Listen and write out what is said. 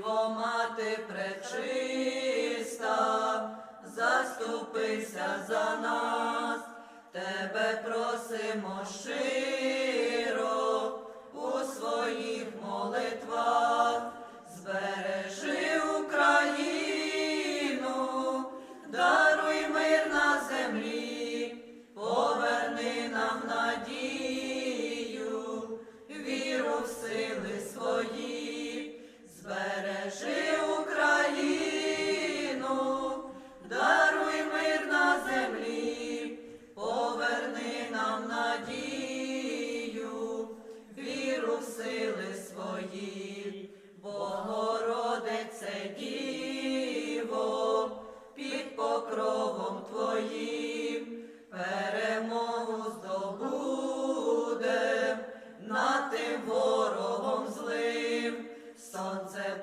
Діво мати пречиста, заступися за нас, тебе просимо щиро сили свої, Богородице Діво, під покровом Твоїм перемогу здобудем. Над тим ворогом злим, сонце